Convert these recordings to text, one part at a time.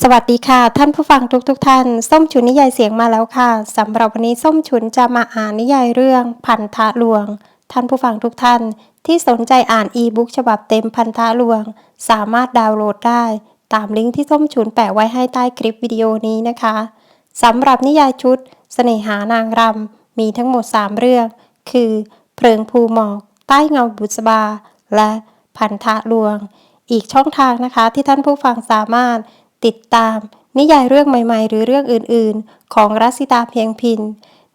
สวัสดีค่ะ ท่านผู้ฟังทุกๆทท่าน ส้มฉุนนิยายเสียงมาแล้วค่ะสำหรับวันนี้ส้มฉุนจะมาอ่านนิยายเรื่องพันธะลวง ท่านผู้ฟังทุกท่าน ที่สนใจอ่านอีบุ๊กฉบับเต็มพันธะลวง สามารถดาวน์โหลดได้ ตามลิงก์ที่ส้มฉุนแปะไว้ให้ใต้คลิปวิดีโอนี้นะคะสำหรับนิยายชุดเสน่หานางรำมีทั้งหมด 3 เรื่อง คือ เพลิงภูหมอก ใต้เงาบุษบา และพันธะลวง อีกช่องทางนะคะที่ท่านผู้ฟังสามารถติดตาม นิยายเรื่องใหม่ๆ หรือเรื่องอื่นๆ ของรัสิตาเพียงพิน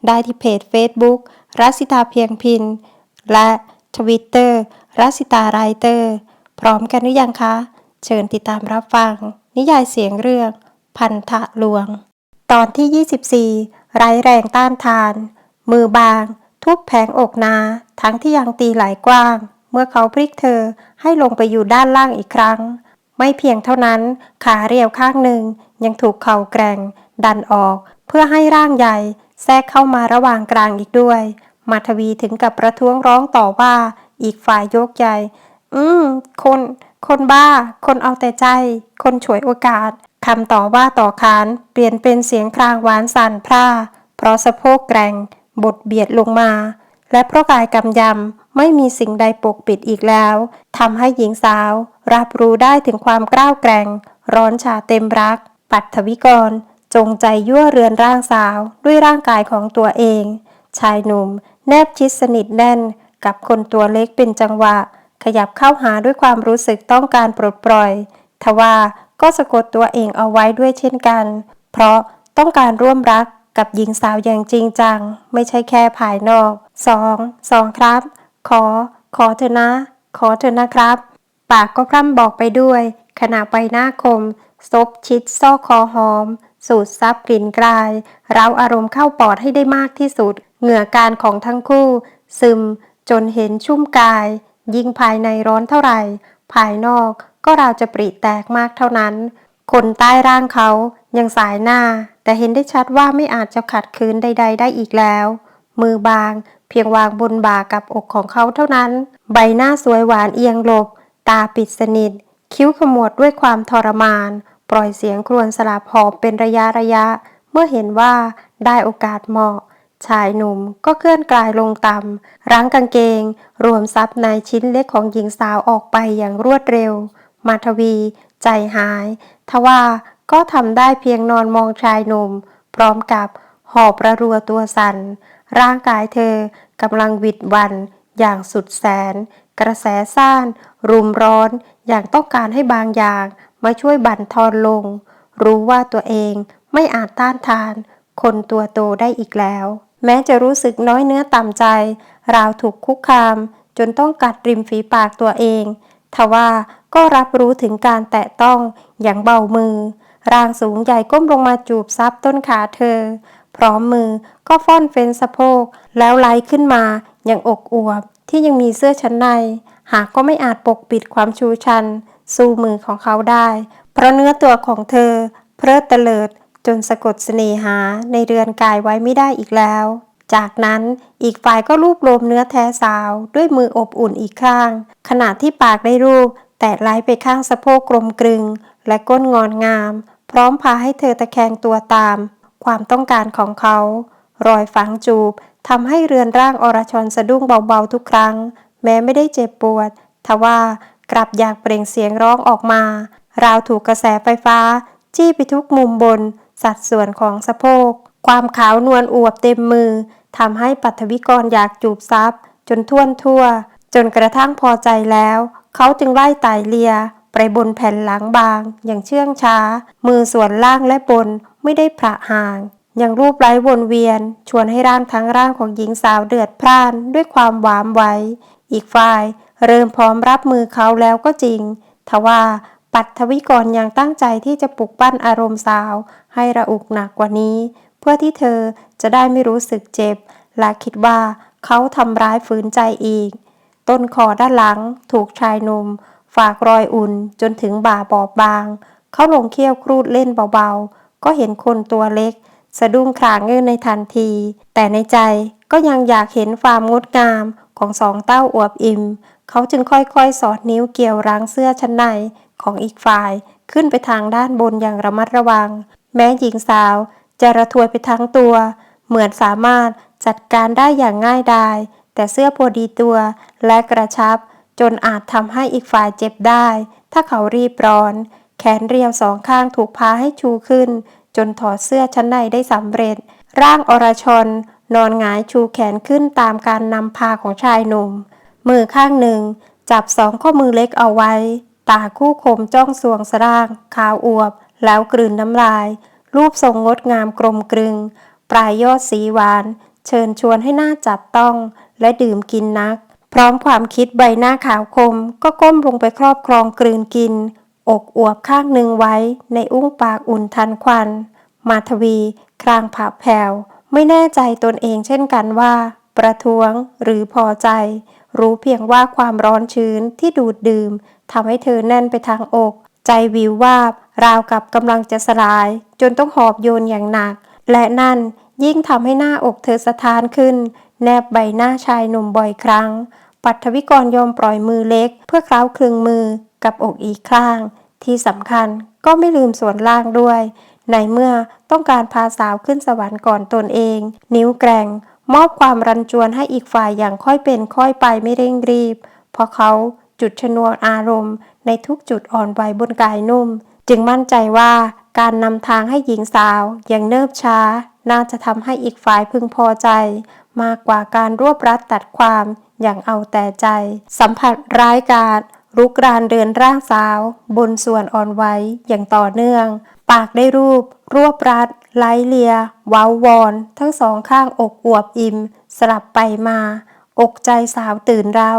ได้ที่เพจ Facebook รัสิตาเพียงพิน และ Twitter รัสิตาไรเตอร์พร้อมกันหรือยังคะ เชิญติดตามรับฟัง นิยายเสียงเรื่อง พันธะลวง ตอนที่ 24 ไร้แรงต้านทาน มือบาง ทุบแผงอกนา ทั้งที่ยังตีไหลกว้าง เมื่อเขาพลิกเธอให้ลงไปอยู่ด้านล่างอีกครั้ง ไม่เพียงเท่านั้น ขาเรียวข้างหนึ่งยังถูกเข่าแกร่ง ดันออก เพื่อให้ร่างใหญ่แทรกเข้ามาระหว่างกลางอีกด้วย มาทวีถึงกับประท้วงร้องต่อว่า อีกฝ่ายยกใหญ่ อืม คน คนบ้า คนเอาแต่ใจ คนฉวยโอกาสคำต่อว่าต่อขาน เปลี่ยนเป็นเสียงครางหวานสั่นพร่า เพราะสะโพกแกร่งบดเบียดลงมา และเพราะกายกำยำไม่มีสิ่งใดปกปิดอีกแล้วทำให้หญิงสาว รับรู้ได้ถึงความกล้าวแกร่ง ร้อนชาเต็มรัก ปัทวิกร จงใจยั่วเรือนร่างสาวด้วยร่างกายของตัวเอง ชายหนุ่ม แนบชิดสนิทแน่น กับคนตัวเล็กเป็นจังหวะ ขยับเข้าหาด้วยความรู้สึกต้องการปลดปล่อย ทว่าก็สะกดตัวเองเอาไว้ด้วยเช่นกัน เพราะต้องการร่วมรัก กับหญิงสาวอย่างจริงจัง ไม่ใช่แค่ภายนอกสองสองครับ ขอ ขอเถอนะ ขอเถอนะครับ ปากก็พร่ำบอกไปด้วย ขณะใบหน้าคม ซบชิดซอกคอหอม สูดซับกลิ่นกลาย เราอารมณ์เข้าปอดให้ได้มากที่สุด เหงื่อการของทั้งคู่ ซึม จนเห็นชุ่มกาย ยิ่งภายในร้อนเท่าไหร่ ภายนอกก็เราจะปริแตกมากเท่านั้น คนใต้ร่างเขายังสายหน้า แต่เห็นได้ชัดว่าไม่อาจจะขัดขืนใด ๆ ได้อีกแล้ว มือบางเพียงวางบนบ่ากับอกของเขาเท่านั้น ใบหน้าสวยหวานเอียงหลบ ตาปิดสนิท คิ้วขมวดด้วยความทรมาน ปล่อยเสียงครวญสลับหอบเป็นระยะระยะ เมื่อเห็นว่าได้โอกาสเหมาะ ชายหนุ่มก็เคลื่อนกลายลงต่ำรั้งกางเกง รวมซับในชิ้นเล็กของหญิงสาวออกไปอย่างรวดเร็วมาทวี ใจหาย ทว่าก็ทำได้เพียงนอนมองชายหนุ่ม พร้อมกับหอบระรัวตัวสัน่น ร่างกายเธอกำลังวิดวันอย่างสุดแสน กระแสซ่าน รุมร้อน อย่างต้องการให้บางอย่างมาช่วยบั่นทอนลง รู้ว่าตัวเองไม่อาจต้านทาน คนตัวโตได้อีกแล้ว แม้จะรู้สึกน้อยเนื้อต่ำใจ ราวถูกคุกคาม จนต้องกัดริมฝีปากตัวเอง ทว่า ก็รับรู้ถึงการแตะต้องอย่างเบามือ ร่างสูงใหญ่ก้มลงมาจูบซับต้นขาเธอ พร้อมมือก็ฟ้อนเฟ้นสะโพก แล้วไล่ขึ้นมาอย่างอกอวบที่ยังมีเสื้อชั้นใน หากก็ไม่อาจปกปิดความชูชัน สู้มือของเขาได้ เพราะเนื้อตัวของเธอ เพลิดเตลิดจนสะกดเสน่หาในเรือนกายไว้ไม่ได้อีกแล้ว จากนั้นอีกฝ่ายก็รูปโลมเนื้อแท้สาว ด้วยมืออบอุ่นอีกข้าง ขณะที่ปากได้รูป แตะไล้ไปข้างสะโพกกลมกลึง และก้นงอนงาม พร้อมพาให้เธอตะแคงตัวตาม ความต้องการของเขา รอยฝังจูบทำให้เรือนร่างอรชรสะดุ้งเบาๆทุกครั้ง แม้ไม่ได้เจ็บปวด ทว่ากลับอยากเปล่งเสียงร้องออกมา ราวถูกกระแสไฟฟ้า จี้ไปทุกมุมบน สัดส่วนของสะโพก ความขาวนวลอวบเต็มมือทำให้ปัทวิกรอยากจูบซับจนท่วนทั่ว จนกระทั่งพอใจแล้ว เขาจึงไล่ไต่เลียไปบนแผ่นหลังบาง อย่างเชื่องช้า มือส่วนล่างและบนไม่ได้พระห่าง ยังรูปไร้วนเวียน ชวนให้ร่างทั้งร่างของหญิงสาวเดือดพร่านด้วยความหวามไว้ อีกฝ่าย เริ่มพร้อมรับมือเขาแล้วก็จริง ทว่าปัทวิกรยังตั้งใจที่จะปลุกปั้นอารมณ์สาว ให้ระอุกหนักกว่านี้ เพื่อที่เธอจะได้ไม่รู้สึกเจ็บ และคิดว่าเขาทำร้ายฝืนใจอีก ต้นคอด้านหลัง ถูกชายหนุ่มฝากรอยอุ่นจนถึงบ่าบอบบาง เขาลงเคี้ยวครูดเล่นเบาๆ ก็เห็นคนตัวเล็ก สะดุ้งคลางเงื่อนในทันที แต่ในใจก็ยังอยากเห็นความงดงามของสองเต้าอวบอิ่ม เขาจึงค่อยๆ สอดนิ้วเกี่ยวรั้งเสื้อชั้นในของอีกฝ่าย ขึ้นไปทางด้านบนอย่างระมัดระวัง แม้หญิงสาวจะระทวยไปทั้งตัว เหมือนสามารถจัดการได้อย่างง่ายดาย แต่เสื้อพอดีตัวและกระชับ จนอาจทำให้อีกฝ่ายเจ็บได้ ถ้าเขารีบร้อน แขนเรียวสองข้างถูกพาให้ชูขึ้น จนถอดเสื้อชั้นในได้สำเร็จ ร่างอรชน นอนหงายชูแขนขึ้นตามการนำพาของชายหนุ่ม มือข้างหนึ่ง จับสองข้อมือเล็กเอาไว้ ตาคู่คมจ้องสวงสร่าง ขาวอวบ แล้วกลืนน้ำลาย รูปทรงงดงามกลมกลึง ปลายยอดสีหวาน เชิญชวนให้หน้าจับต้อง และดื่มกินนัก พร้อมความคิดใบหน้าขาวคม ก็ก้มลงไปครอบครองกลืนกิน อกอวบข้างหนึ่งไว้ในอุ้งปากอุ่นทันควัน มาทวี ครางผาแผ่วไม่แน่ใจตนเองเช่นกันว่า ประท้วงหรือพอใจ รู้เพียงว่าความร้อนชื้นที่ดูดดื่มทำให้เธอแน่นไปทางอก ใจวิววาบ ราวกับกำลังจะสลาย จนต้องหอบโยนอย่างหนัก และนั่นยิ่งทำให้หน้าอกเธอสะท้านขึ้น แนบใบหน้าชายหนุ่มบ่อยครั้ง ปัทวิกรยอมปล่อยมือเล็ก เพื่อเคล้าคลึงมือกับอกอีกข้าง ที่สำคัญก็ไม่ลืมส่วนล่างด้วย ในเมื่อต้องการพาสาวขึ้นสวรรค์ก่อนตนเอง นิ้วแกร่ง มอบความรันจวนให้อีกฝ่ายอย่างค่อยเป็นค่อยไปไม่เร่งรีบ เพราะเขาจุดชนวนอารมณ์ ในทุกจุดอ่อนไหวบนกายนุ่ม จึงมั่นใจว่าการนำทางให้หญิงสาวอย่างเนิบช้า น่าจะทำให้อีกฝ่ายพึงพอใจ มากกว่าการรวบรัดตัดความอย่างเอาแต่ใจ สัมผัสร้ายกาจรุกรานเดือนร่างสาว บนส่วนอ่อนไหวอย่างต่อเนื่อง ปากได้รูป รวบรัดไล่เลียว้าววอน ทั้งสองข้างอกอวบอิ่ม สลับไปมา อกใจสาวตื่นเรา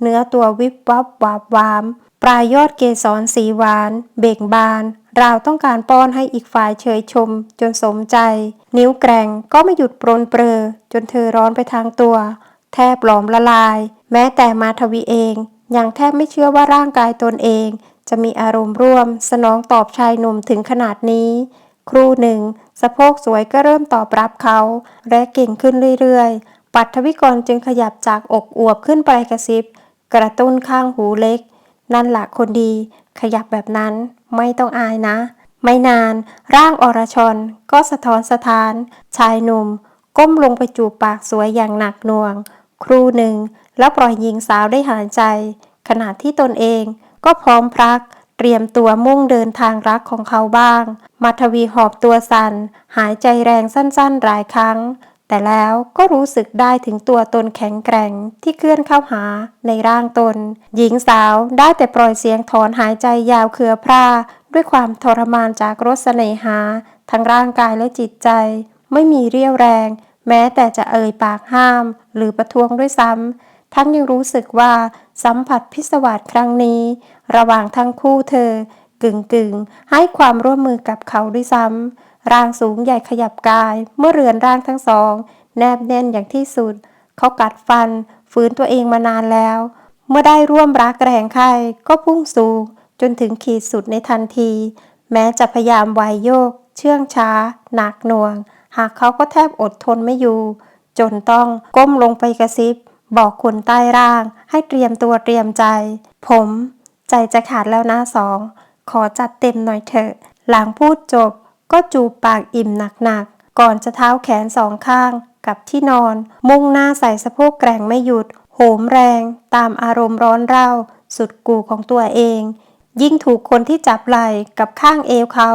เนื้อตัววิบวับวาบวาม ปลายยอดเกสรสีหวาน เบ่งบาน ราวต้องการป้อนให้อีกฝ่ายเฉยชม จนสมใจ นิ้วแกร่งก็ไม่หยุดปรนเปรอ จนเธอร้อนไปทางตัว แทบหลอมละลาย แม้แต่มาทวีเอง ยังแทบไม่เชื่อว่าร่างกายตนเอง จะมีอารมณ์ร่วม สนองตอบชายหนุ่มถึงขนาดนี้ ครู่หนึ่ง สะโพกสวยก็เริ่มตอบรับเขา และเก่งขึ้นเรื่อยๆ ปัทวิกรจึงขยับจากอกอวบขึ้นไปกระซิบ กระตุ้นข้างหูเล็ก นั่นแหละคนดี ขยับแบบนั้น ไม่ต้องอายนะ ไม่นาน ร่างอรชนก็สะท้อนสถาน ชายหนุ่ม ก้มลงไปจูบปากสวยอย่างหนักหน่วง ครู่หนึ่ง แล้วปล่อยหญิงสาวได้หายใจ ขณะที่ตนเองก็พร้อมพรัก เตรียมตัวมุ่งเดินทางรักของเขาบ้างมาทวีหอบตัวสัน่น หายใจแรงสั้นๆหลายครั้ง แต่แล้วก็รู้สึกได้ถึงตัวตนแข็งแกร่งที่เคลื่อนเข้าหาในร่างตน หญิงสาวได้แต่ปล่อยเสียงถอนหายใจยาวเครือพร่าด้วยความทรมานจากรสเสน่หา ทั้งร่างกายและจิตใจ ไม่มีเรี่ยวแรง แม้แต่จะเอ่ยปากห้าม หรือประท้วงด้วยซ้ำทั้งยังรู้สึกว่าสัมผัสพิศวาสครั้งนี้ ระหว่างทั้งคู่เธอกึ่งกึ่งๆให้ความร่วมมือกับเขาด้วยซ้ำ ร่างสูงใหญ่ขยับกาย เมื่อเรือนร่างทั้งสอง แนบแน่นอย่างที่สุด เขากัดฟัน ฝืนตัวเองมานานแล้ว เมื่อได้ร่วมรักแรงไข่ก็พุ่งสูง จนถึงขีดสุดในทันที แม้จะพยายามวายโยก เชื่องช้า หนักหน่วง หากเขาก็แทบอดทนไม่อยู่ จนต้องก้มลงไปกระซิบ บอกคนใต้ร่าง ให้เตรียมตัวเตรียมใจ ผม ใจจะขาดแล้วนะสองขอจัดเต็มหน่อยเถอะ หลังพูดจบ ก็จูบปากอิ่มหนักๆ ก่อนจะเท้าแขนสองข้าง กับที่นอน มุ่งหน้าใส่สะโพกแกร่งไม่หยุด โหมแรง ตามอารมณ์ร้อนเร่า สุดกูของตัวเอง ยิ่งถูกคนที่จับไหล่กับข้างเอวเขา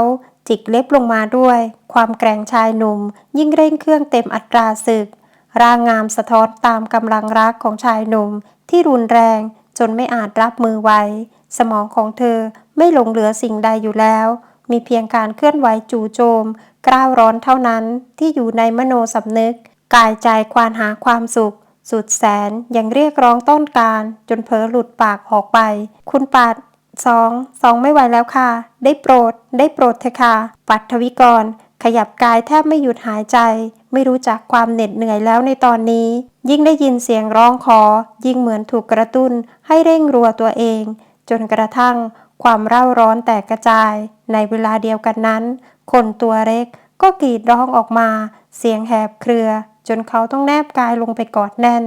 จิกเล็บลงมาด้วย ความแกร่งชายหนุ่ม ยิ่งเร่งเครื่องเต็มอัตราศึก ร่างงามสะท้อนตามกำลังรักของชายหนุ่ม ที่รุนแรงจนไม่อาจรับมือไว้ สมองของเธอไม่หลงเหลือสิ่งใดอยู่แล้ว มีเพียงการเคลื่อนไหวจู่โจม กล้าวร้อนเท่านั้นที่อยู่ในมโนสำนึก กายใจควานหาความสุข สุดแสนยังเรียกร้องต้นการ จนเผลอหลุดปากออกไป คุณปัดสองสองไม่ไหวแล้วค่ะ ได้โปรด ได้โปรดเถอะค่ะปัทวิกร ขยับกายแทบไม่หยุดหายใจ ไม่รู้จักความเหน็ดเหนื่อยแล้วในตอนนี้ ยิ่งได้ยินเสียงร้องขอ ยิ่งเหมือนถูกกระตุ้นให้เร่งรัวตัวเอง จนกระทั่ง ความเร่าร้อนแตกกระจาย ในเวลาเดียวกันนั้น คนตัวเล็กก็กรีดร้องออกมา เสียงแหบเครือ จนเขาต้องแนบกายลงไปกอดแน่น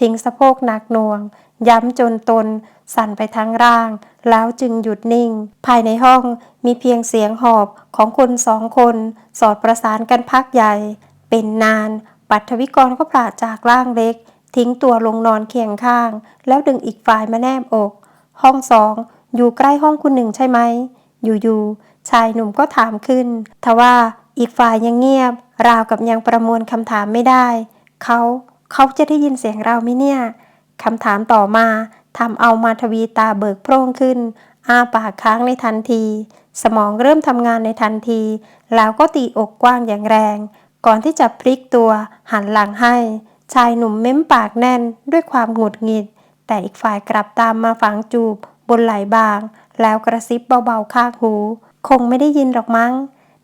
ทิ้งสะโพกหนักหน่วง ย้ำจนตน สั่นไปทั้งร่าง แล้วจึงหยุดนิ่ง ภายในห้องมีเพียงเสียงหอบของคนสองคน สอดประสานกันพักใหญ่ เป็นนาน ปัทวิกรก็ปราจากร่างเล็ก ทิ้งตัวลงนอนเคียงข้าง แล้วดึงอีกฝ่ายมาแนบอก ห้องสอง อยู่ใกล้ห้องคุณหนึ่งใช่ไหม อยู่ๆ ชายหนุ่มก็ถามขึ้น ทว่าอีกฝ่ายยังเงียบ ราวกับยังประมวลคำถามไม่ได้ เขา เขาจะได้ยินเสียงเราไหมเนี่ย คำถามต่อมาทำเอามาทวีตาเบิกโพร่งขึ้น อ้าปากค้างในทันที สมองเริ่มทำงานในทันที แล้วก็ตีอกกว้างอย่างแรง ก่อนที่จะพลิกตัว หันหลังให้ ชายหนุ่มเม้มปากแน่นด้วยความหงุดหงิด แต่อีกฝ่ายกลับตามมาฝังจูบ บนไหล่บาง แล้วกระซิบเบาๆข้างหู คงไม่ได้ยินหรอกมั้ง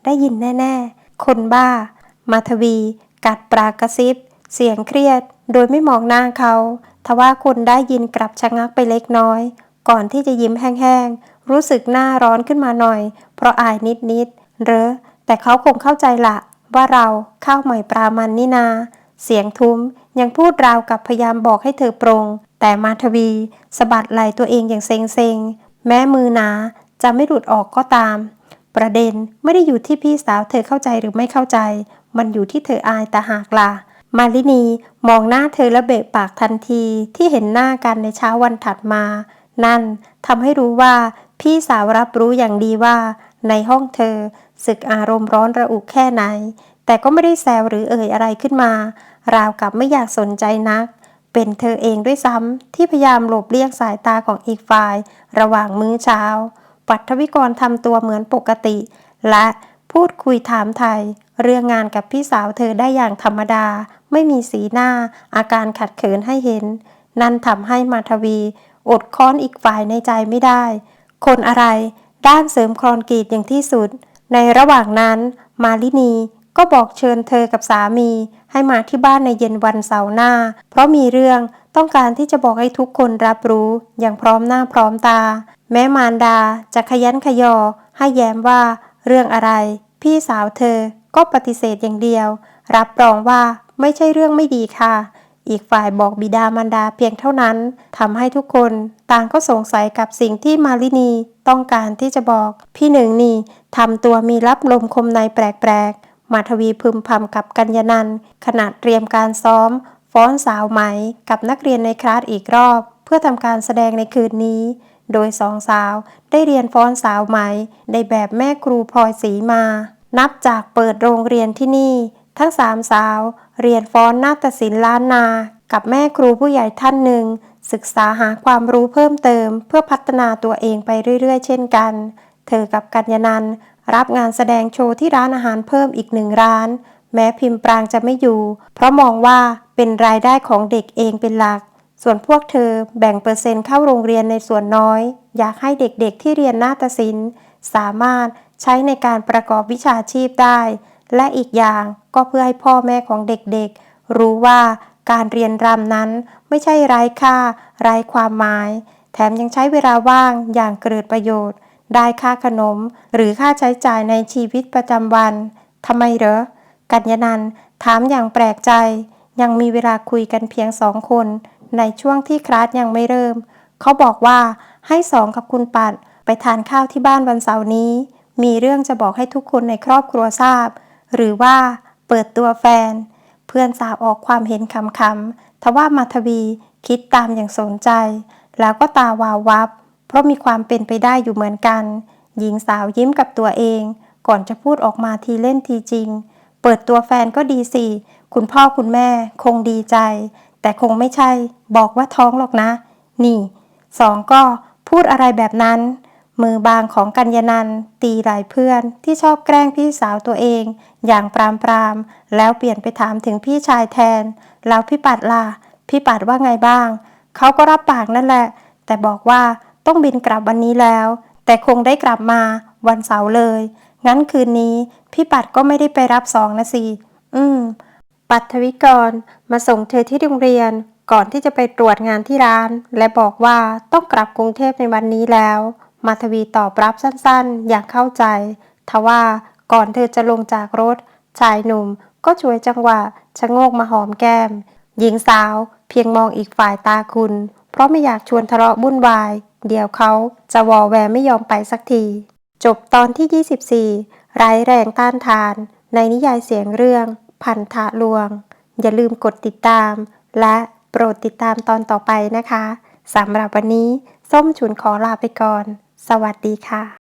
ได้ยินแน่ๆ คนบ้า มาทวี กัดปรากกระซิบ เสียงเครียด โดยไม่มองหน้าเขา ทว่าคนได้ยินกลับชะงักไปเล็กน้อย ก่อนที่จะยิ้มแห้งๆ รู้สึกหน้าร้อนขึ้นมาหน่อย เพราะอายนิดๆเรอแต่เขาคงเข้าใจละว่าเราข้าวใหม่ปลามันนี่นา เสียงทุ้มยังพูดราวกับพยายามบอกให้เธอปรง แต่มาทวีสะบัดไหล่ตัวเองอย่างเซ็งๆ แม้มือหนาจะไม่หลุดออกก็ตาม ประเด็นไม่ได้อยู่ที่พี่สาวเธอเข้าใจหรือไม่เข้าใจ มันอยู่ที่เธออายแต่หากล่ะมาลินีมองหน้าเธอและเบะปากทันทีที่เห็นหน้ากันในเช้าวันถัดมา นั่นทำให้รู้ว่าพี่สาวรับรู้อย่างดีว่า ในห้องเธอศึกอารมณ์ร้อนระอุแค่ไหน แต่ก็ไม่ได้แซวหรือเอ่ยอะไรขึ้นมา ราวกับไม่อยากสนใจนัก เป็นเธอเองด้วยซ้ำที่พยายามหลบเลี่ยงสายตาของอีกฝ่าย ระหว่างมื้อเช้า ปัทวิกรทำตัวเหมือนปกติ และพูดคุยถามไทย เรื่องงานกับพี่สาวเธอได้อย่างธรรมดา ไม่มีสีหน้า อาการขัดเขินให้เห็น นั่นทำให้มาทวี อดค้อนอีกฝ่ายในใจไม่ได้ คนอะไร ด้านเสริมครอนกรีดอย่างที่สุด ในระหว่างนั้น มาลินี ก็บอกเชิญเธอกับสามี ให้มาที่บ้านในเย็นวันเสาร์หน้า เพราะมีเรื่องต้องการที่จะบอกให้ทุกคนรับรู้อย่างพร้อมหน้าพร้อมตา แม้มารดาจะขยันขยอ ให้แย้มว่าเรื่องอะไร พี่สาวเธอก็ปฏิเสธอย่างเดียว รับรองว่าไม่ใช่เรื่องไม่ดีค่ะ อีกฝ่ายบอกบิดามารดาเพียงเท่านั้นทำให้ทุกคนต่างก็สงสัยกับสิ่งที่มาลินีต้องการที่จะบอก พี่หนึ่งนี่ทำตัวมีรับลมคมในแปลกๆ มาทวีพึมพำกับกัญญานันขณะเตรียมการซ้อม ฟ้อนสาวไหมกับนักเรียนในคลาสอีกรอบ เพื่อทำการแสดงในคืนนี้ โดยสองสาวได้เรียนฟ้อนสาวไหมในแบบแม่ครูพลอยศรีมา นับจากเปิดโรงเรียนที่นี่ ทั้งสามสาว เรียนฟ้อนนาฏศิลป์ล้านนา กับแม่ครูผู้ใหญ่ท่านหนึ่ง ศึกษาหาความรู้เพิ่มเติม เพื่อพัฒนาตัวเองไปเรื่อยๆ เช่นกันเธอกับกัญญานัน รับงานแสดงโชว์ที่ร้านอาหารเพิ่มอีกหนึ่งร้าน แม้พิมพ์ปรางจะไม่อยู่ เพราะมองว่าเป็นรายได้ของเด็กเองเป็นหลัก ส่วนพวกเธอแบ่งเปอร์เซ็นต์เข้าโรงเรียนในส่วนน้อย อยากให้เด็กๆที่เรียนนาฏศิลป์ สามารถใช้ในการประกอบวิชาชีพได้ และอีกอย่างก็เพื่อให้พ่อแม่ของเด็กๆ รู้ว่าการเรียนรำนั้นไม่ใช่ไร้ค่าไร้ความหมาย แถมยังใช้เวลาว่างอย่างเกิดประโยชน์ ได้ค่าขนมหรือค่าใช้จ่ายในชีวิตประจำวันทำไมเหรอ กัญญานันถามอย่างแปลกใจ ยังมีเวลาคุยกันเพียงสองคน ในช่วงที่คลาสยังไม่เริ่ม เขาบอกว่าให้สองกับคุณปัดไปทานข้าวที่บ้านวันเสาร์นี้ มีเรื่องจะบอกให้ทุกคนในครอบครัวทราบ หรือว่าเปิดตัวแฟน เพื่อนสาวออกความเห็นคำๆทว่ามาทวีคิดตามอย่างสนใจ แล้วก็ตาวาววับ เพราะมีความเป็นไปได้อยู่เหมือนกัน หญิงสาวยิ้มกับตัวเอง ก่อนจะพูดออกมาทีเล่นทีจริง เปิดตัวแฟนก็ดีสิ คุณพ่อคุณแม่คงดีใจ แต่คงไม่ใช่ บอกว่าท้องหรอกนะ นี่สองก็พูดอะไรแบบนั้น มือบางของกัญญานันตีไหลเพื่อนที่ชอบแกล้งพี่สาวตัวเอง อย่างปรามปรามแล้วเปลี่ยนไปถามถึงพี่ชายแทน แล้วพี่ปัดล่ะพี่ปัดว่าไงบ้าง เขาก็รับปากนั่นแหละ แต่บอกว่า ต้องบินกลับวันนี้แล้ว แต่คงได้กลับมาวันเสาร์เลย งั้นคืนนี้พี่ปัดก็ไม่ได้ไปรับสองนะสิ อืม ปัทวิกรมาส่งเธอที่โรงเรียน ก่อนที่จะไปตรวจงานที่ร้าน และบอกว่าต้องกลับกรุงเทพในวันนี้แล้ว มาทวีตอบรับสั้นๆ อย่างเข้าใจ ทว่าก่อนเธอจะลงจากรถ ชายหนุ่มก็ช่วยจังหวะชะโงกมาหอมแก้ม หญิงสาวเพียงมองอีกฝ่ายตาคุณ เพราะไม่อยากชวนทะเลาะวุ่นวาย เดี๋ยวเขาจะวอแวร์ไม่ยอมไปสักที จบตอนที่ 24ร้แรงต้านทาน ในนิยายเสียงเรื่อง พันธะลวง อย่าลืมกดติดตาม และโปรดติดตามตอนต่อไปนะคะสำหรับวันนี้ ส้มฉุนขอลาไปก่อน สวัสดีค่ะ